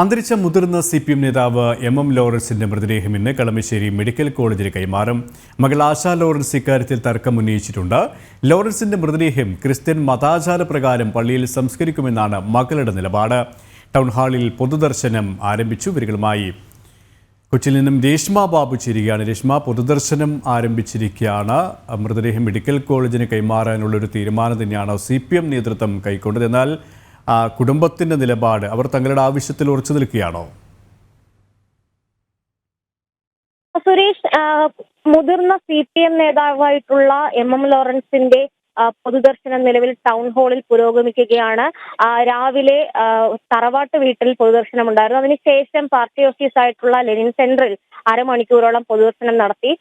അന്തരിച്ച മുതിർന്ന C P M നേതാവ് എം എം ലോറൻസിന്റെ മൃതദേഹം ഇന്ന് കളമശ്ശേരി മെഡിക്കൽ കോളേജിൽ കൈമാറും. മകൾ ആശാ ലോറൻസ് ഇക്കാര്യത്തിൽ തർക്കം ഉന്നയിച്ചിട്ടുണ്ട്. ലോറൻസിന്റെ മൃതദേഹം ക്രിസ്ത്യൻ മതാചാര പ്രകാരം പള്ളിയിൽ സംസ്കരിക്കുമെന്നാണ് മകളുടെ നിലപാട്. ടൗൺ ഹാളിൽ പൊതുദർശനം ആരംഭിച്ചു ഇവരുകളുമായി. കൊച്ചിയിൽ നിന്നും രേഷ്മ ബാബു ചേരുകയാണ്. രേഷ്മ പൊതുദർശനം ആരംഭിച്ചിരിക്കുകയാണ്. മൃതദേഹം മെഡിക്കൽ കോളേജിന് കൈമാറാനുള്ള ഒരു തീരുമാനം തന്നെയാണ് സി പി എം നേതൃത്വം കൈക്കൊണ്ടത്. എന്നാൽ ആ, കുടുംബത്തിന്റെ നിലപാട് അവർ തങ്ങളുടെ ആവശ്യത്തിൽ ഉറച്ചു നിൽക്കുകയാണോ? സുരേഷ് മുതിർന്ന സി പി എം നേതാവായിട്ടുള്ള എം എം ലോറൻസിന്റെ പൊതുദർശനം നിലവിൽ ടൗൺ ഹാളിൽ പുരോഗമിക്കുകയാണ്. രാവിലെ തറവാട്ട് വീട്ടിൽ പൊതുദർശനം ഉണ്ടായിരുന്നു. അതിനുശേഷം പാർട്ടി ഓഫീസായിട്ടുള്ള ലെനിൻ സെന്ററിൽ അരമണിക്കൂറോളം പൊതുദർശനം നടത്തി.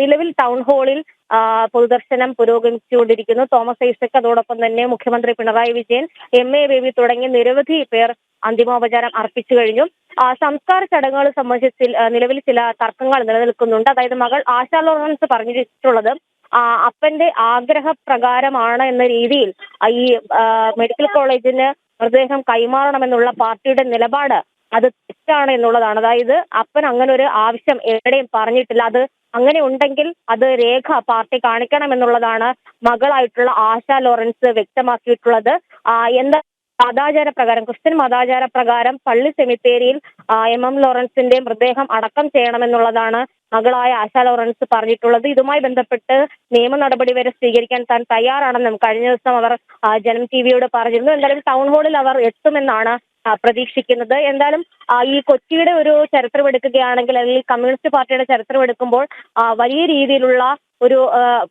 നിലവിൽ ടൗൺ ഹാളിൽ പൊതുദർശനം പുരോഗമിച്ചുകൊണ്ടിരിക്കുന്നു. തോമസ് ഐസക് അതോടൊപ്പം തന്നെ മുഖ്യമന്ത്രി പിണറായി വിജയൻ എം എ ബേബി തുടങ്ങിയ നിരവധി പേർ അന്തിമോപചാരം അർപ്പിച്ചു കഴിഞ്ഞു. സംസ്കാര ചടങ്ങുകൾ സംബന്ധിച്ച് നിലവിൽ ചില തർക്കങ്ങൾ നിലനിൽക്കുന്നുണ്ട്. അതായത് മകൾ ആശാ ലോറൻസ് പറഞ്ഞിട്ടുള്ളത് അപ്പന്റെ ആഗ്രഹപ്രകാരമാണ് എന്ന രീതിയിൽ ഈ മെഡിക്കൽ കോളേജിന് മൃതദേഹം കൈമാറണമെന്നുള്ള പാർട്ടിയുടെ നിലപാട് അത് തെറ്റാണ് എന്നുള്ളതാണ്. അതായത് അപ്പൻ അങ്ങനെ ഒരു ആവശ്യം എവിടെയും പറഞ്ഞിട്ടില്ല. അത് അങ്ങനെ ഉണ്ടെങ്കിൽ അത് രേഖ പാർട്ടി കാണിക്കണം എന്നുള്ളതാണ് മകളായിട്ടുള്ള ആശ ലോറൻസ് വ്യക്തമാക്കിയിട്ടുള്ളത്. എന്താ മതാചാര പ്രകാരം ക്രിസ്ത്യൻ മതാചാര പ്രകാരം പള്ളി സെമിത്തേരിയിൽ എം. എം. ലോറൻസിന്റെ മൃതദേഹം അടക്കം ചെയ്യണമെന്നുള്ളതാണ് മകളായ ആശാ ലോറൻസ് പറഞ്ഞിട്ടുള്ളത്. ഇതുമായി ബന്ധപ്പെട്ട് നിയമ നടപടി വരെ സ്വീകരിക്കാൻ താൻ തയ്യാറാണെന്നും കഴിഞ്ഞ ദിവസം അവർ ജനം ടി വിയോട് പറഞ്ഞിരുന്നു. എന്തായാലും ടൗൺ ഹാളിൽ അവർ എത്തുമെന്നാണ് പ്രതീക്ഷിക്കുന്നത്. എന്തായാലും ഈ കൊച്ചിയുടെ ഒരു ചരിത്രം എടുക്കുകയാണെങ്കിൽ അല്ലെങ്കിൽ കമ്മ്യൂണിസ്റ്റ് പാർട്ടിയുടെ ചരിത്രം എടുക്കുമ്പോൾ വലിയ രീതിയിലുള്ള ഒരു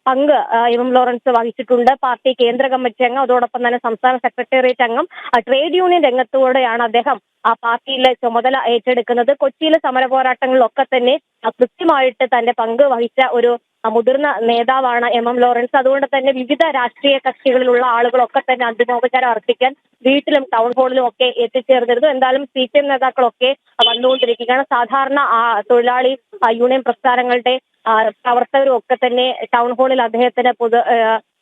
പങ്ക് എം ലോറൻസ് വഹിച്ചിട്ടുണ്ട്. പാർട്ടി കേന്ദ്ര കമ്മിറ്റി അംഗം അതോടൊപ്പം തന്നെ സംസ്ഥാന സെക്രട്ടേറിയറ്റ് അംഗം ട്രേഡ് യൂണിയൻ രംഗത്തോടെയാണ് അദ്ദേഹം ആ പാർട്ടിയിലെ ചുമതല ഏറ്റെടുക്കുന്നത്. കൊച്ചിയിലെ സമര പോരാട്ടങ്ങളിലൊക്കെ തന്നെ കൃത്യമായിട്ട് തന്റെ പങ്ക് വഹിച്ച ഒരു മുതിർന്ന നേതാവാണ് എം എം ലോറൻസ്. അതുകൊണ്ട് തന്നെ വിവിധ രാഷ്ട്രീയ കക്ഷികളിലുള്ള ആളുകളൊക്കെ തന്നെ അന്തിമോപചാരം അർപ്പിക്കാൻ വീട്ടിലും ടൗൺ ഹാളിലും ഒക്കെ എത്തിച്ചേർന്നിരുന്നു. എന്തായാലും സി പി എം നേതാക്കളൊക്കെ വന്നുകൊണ്ടിരിക്കുകയാണ്. സാധാരണ തൊഴിലാളി യൂണിയൻ പ്രസ്ഥാനങ്ങളുടെ പ്രവർത്തകരും ഒക്കെ തന്നെ ടൗൺ ഹാളിൽ അദ്ദേഹത്തിന് പൊതു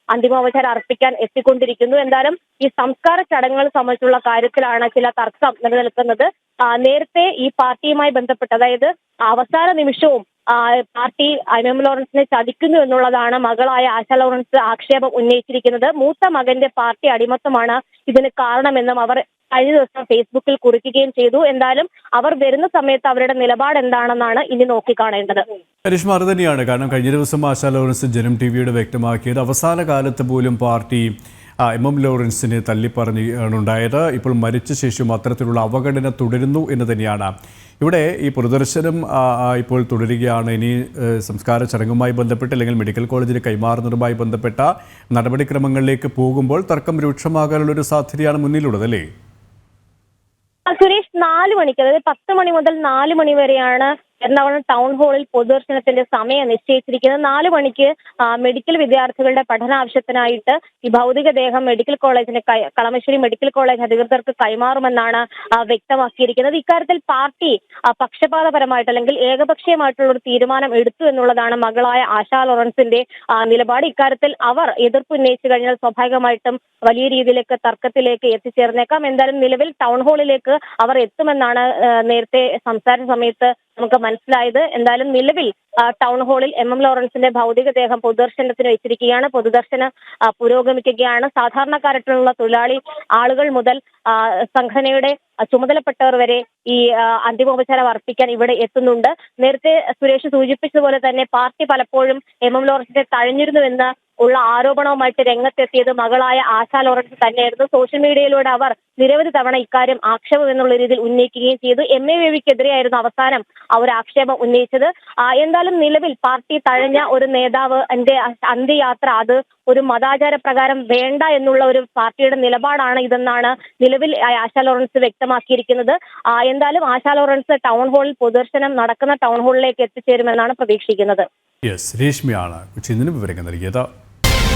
അന്തിമോപചാരം അർപ്പിക്കാൻ എത്തിക്കൊണ്ടിരിക്കുന്നു. എന്തായാലും ഈ സംസ്കാര ചടങ്ങുകൾ സംബന്ധിച്ചുള്ള കാര്യത്തിലാണ് ചില തർക്കം നിലനിൽക്കുന്നത്. നേരത്തെ ഈ പാർട്ടിയുമായി ബന്ധപ്പെട്ട് അതായത് അവസാന നിമിഷവും പാർട്ടി എം ലോറൻസിനെ ചതിക്കുന്നു എന്നുള്ളതാണ് മകളായ ആശ ലോറൻസ് ആക്ഷേപം ഉന്നയിച്ചിരിക്കുന്നത്. മൂത്ത മകന്റെ പാർട്ടി അടിമത്തമാണ് ഇതിന് കാരണമെന്നും അവർ കഴിഞ്ഞ ദിവസം ഫേസ്ബുക്കിൽ കുറിക്കുകയും ചെയ്തു. എന്തായാലും അവർ വരുന്ന സമയത്ത് അവരുടെ നിലപാട് എന്താണെന്നാണ് ഇനി നോക്കിക്കാണേണ്ടത്. രേഷ്മ അത് തന്നെയാണ്. കാരണം കഴിഞ്ഞ ദിവസം ആശാ ലോറൻസ് ജനം ടി വിയുടെ വ്യക്തമാക്കിയത് അവസാന കാലത്ത് പോലും പാർട്ടി എം. എം. ലോറൻസിനെ തള്ളിപ്പറഞ്ഞാണ് ഇപ്പോൾ മരിച്ച ശേഷം അത്തരത്തിലുള്ള അവഗണന തുടരുന്നു എന്ന് തന്നെയാണ്. ഇവിടെ ഈ പ്രദർശനം ഇപ്പോൾ തുടരുകയാണ്. ഇനി സംസ്കാര ചടങ്ങുമായി ബന്ധപ്പെട്ട് അല്ലെങ്കിൽ മെഡിക്കൽ കോളേജിന് കൈമാറുന്നതുമായി ബന്ധപ്പെട്ട നടപടിക്രമങ്ങളിലേക്ക് പോകുമ്പോൾ തർക്കം രൂക്ഷമാകാനുള്ള ഒരു സാധ്യതയാണ് മുന്നിലുള്ളത് അല്ലേ? സുരേഷ് നാല് മണിക്ക് അതായത് പത്ത് മണി മുതൽ നാല് മണി വരെയാണ് എറണാകുളം ടൗൺ ഹാളിൽ പൊതുദർശനത്തിന്റെ സമയം നിശ്ചയിച്ചിരിക്കുന്നത് നാല് മണിക്ക് മെഡിക്കൽ വിദ്യാർത്ഥികളുടെ പഠനാവശ്യത്തിനായിട്ട് ഈ ഭൗതികദേഹം മെഡിക്കൽ കോളേജിന് കളമശ്ശേരി മെഡിക്കൽ കോളേജ് അധികൃതർക്ക് കൈമാറുമെന്നാണ് വ്യക്തമാക്കിയിരിക്കുന്നത്. ഇക്കാര്യത്തിൽ പാർട്ടി പക്ഷപാതപരമായിട്ട് അല്ലെങ്കിൽ ഏകപക്ഷീയമായിട്ടുള്ള ഒരു തീരുമാനം എടുത്തു എന്നുള്ളതാണ് മകളായ ആശാ ലോറൻസിന്റെ നിലപാട്. ഇക്കാര്യത്തിൽ അവർ എതിർപ്പ് ഉന്നയിച്ചു കഴിഞ്ഞാൽ സ്വാഭാവികമായിട്ടും വലിയ രീതിയിലേക്ക് തർക്കത്തിലേക്ക് എത്തിച്ചേർന്നേക്കാം. എന്തായാലും നിലവിൽ ടൗൺ ഹാളിലേക്ക് അവർ എത്തുമെന്നാണ് നേരത്തെ സംസാര സമയത്ത് നമുക്ക് മനസ്സിലായത്. എന്തായാലും നിലവിൽ ടൗൺ ഹാളിൽ എം എം ലോറൻസിന്റെ ഭൗതികദേഹം പൊതുദർശനത്തിന് വെച്ചിരിക്കുകയാണ്. പൊതുദർശന പുരോഗമിക്കുകയാണ്. സാധാരണക്കാരായിട്ടുള്ള തൊഴിലാളി ആളുകൾ മുതൽ സംഘടനയുടെ ചുമതലപ്പെട്ടവർ വരെ ഈ അന്തിമോപചാരം അർപ്പിക്കാൻ ഇവിടെ എത്തുന്നുണ്ട്. നേരത്തെ സുരേഷ് സൂചിപ്പിച്ചതുപോലെ തന്നെ പാർട്ടി പലപ്പോഴും എം എം ലോറൻസിനെ തഴഞ്ഞിരുന്നുവെന്ന് ഉള്ള ആരോപണവുമായിട്ട് രംഗത്തെത്തിയത് മകളായ ആശാ ലോറൻസ് തന്നെയായിരുന്നു. സോഷ്യൽ മീഡിയയിലൂടെ അവർ നിരവധി തവണ ഇക്കാര്യം ആക്ഷേപം എന്നുള്ള രീതിയിൽ ഉന്നയിക്കുകയും ചെയ്തു. എം എ വേവിക്കെതിരെയായിരുന്നു അവസാനം അവർ ആക്ഷേപം ഉന്നയിച്ചത്. എന്തായാലും നിലവിൽ പാർട്ടി തഴഞ്ഞ ഒരു നേതാവ് എന്റെ അന്ത്യയാത്ര അത് ഒരു മതാചാര പ്രകാരം വേണ്ട എന്നുള്ള ഒരു പാർട്ടിയുടെ നിലപാടാണ് ഇതെന്നാണ് നിലവിൽ ആശാ ലോറൻസ് വ്യക്തമാക്കിയിരിക്കുന്നത്. എന്തായാലും ആശാ ലോറൻസ് ടൗൺ ഹാളിൽ പൊതുദർശനം നടക്കുന്ന ടൗൺ ഹാളിലേക്ക് എത്തിച്ചേരുമെന്നാണ് പ്രതീക്ഷിക്കുന്നത്. യെസ് രേഷ്മിയാണ് കൊച്ചിയിൽ നിന്ന് വിവരങ്ങൾ നൽകിയത്.